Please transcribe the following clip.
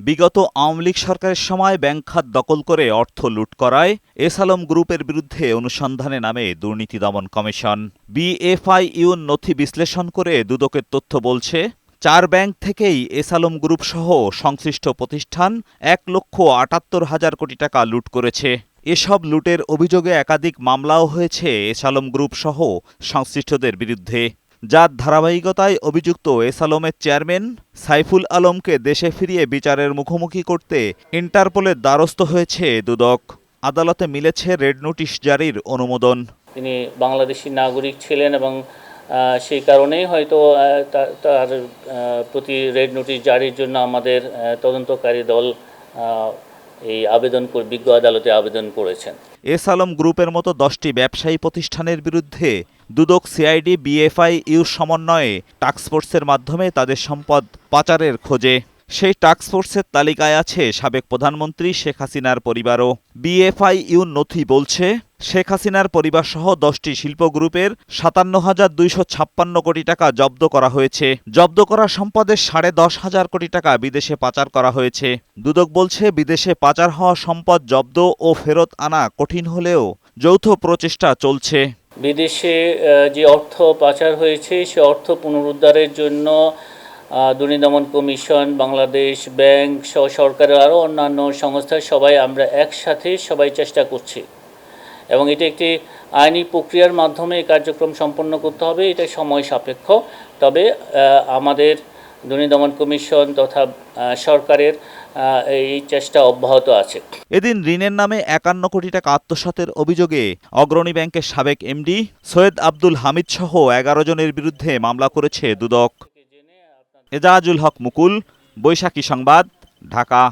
বিগত আওয়ামী লীগ সরকারের সময় ব্যাংক খাত দখল করে অর্থ লুট করায় এস আলম গ্রুপের বিরুদ্ধে অনুসন্ধানে নামে দুর্নীতি দমন কমিশন। বিএফআইইউর নথি বিশ্লেষণ করে দুদকের তথ্য বলছে, চার ব্যাংক থেকেই এস আলম গ্রুপ সহ সংশ্লিষ্ট প্রতিষ্ঠান এক লক্ষ আটাত্তর হাজার কোটি টাকা লুট করেছে। এসব লুটের অভিযোগে একাধিক মামলাও হয়েছে এস আলম গ্রুপ সহ সংশ্লিষ্টদের বিরুদ্ধে। যার ধারাবাহিকতায় অভিযুক্ত এস আলমের চেয়ারম্যান সাইফুল আলমকে দেশে ফিরিয়ে বিচারের মুখোমুখি করতে ইন্টারপোলের দ্বারস্থ হয়েছে দুদক। আদালতে মিলেছে রেড নোটিশ জারির অনুমোদন। তিনি বাংলাদেশি নাগরিক ছিলেন এবং সেই কারণেই হয়তো তার প্রতি রেড নোটিশ জারির জন্য আমাদের তদন্তকারী দল এই আবেদন বিজ্ঞ আদালতে আবেদন করেছেন। এস আলম গ্রুপের মতো দশটি ব্যবসায়ী প্রতিষ্ঠানের বিরুদ্ধে দুদক সিআইডি, বিএফআই, ইউ সমন্বয়ে টাস্কফোর্সের মাধ্যমে তাদের সম্পদ পাচারের খোঁজে। সেই টাস্কফোর্সের তালিকায় আছে সাবেক প্রধানমন্ত্রী শেখ হাসিনার পরিবারও। বিএফআই, ইউ নথি বলছে শেখ হাসিনার পরিবারসহ দশটি শিল্প গ্রুপের সাতান্ন হাজার দুইশো ছাপ্পান্ন কোটি টাকা জব্দ করা হয়েছে। জব্দ করা সম্পদের সাড়ে দশ হাজার কোটি টাকা বিদেশে পাচার করা হয়েছে। দুদক বলছে বিদেশে পাচার হওয়া সম্পদ জব্দ ও ফেরত আনা কঠিন হলেও যৌথ প্রচেষ্টা চলছে। বিদেশে যে অর্থ পাচার হয়েছে সে অর্থ পুনরুদ্ধারের জন্য আহ, দুর্নীতি দমন কমিশন বাংলাদেশ ব্যাংক সহ সরকারের আরও অন্যান্য সংস্থা সবাই আমরা একসাথে সবাই চেষ্টা করছি। এবং এটা একটি আইনি প্রক্রিয়ার মাধ্যমে এই কার্যক্রম সম্পন্ন করতে হবে এটা সময় সাপেক্ষ। তবে আমাদের দুর্নীতি দমন কমিশন তথা সরকারের এই চেষ্টা অব্যাহত আছে। এদিন ঋণের নামে একান্ন কোটি টাকা আত্মসাতের অভিযোগে অগ্রণী ব্যাংকের সাবেক এমডি সৈয়দ আব্দুল হামিদ সহ এগারো জনের বিরুদ্ধে মামলা করেছে দুদক। এজাজুল হক মুকুল, বৈশাখী সংবাদ, ঢাকা।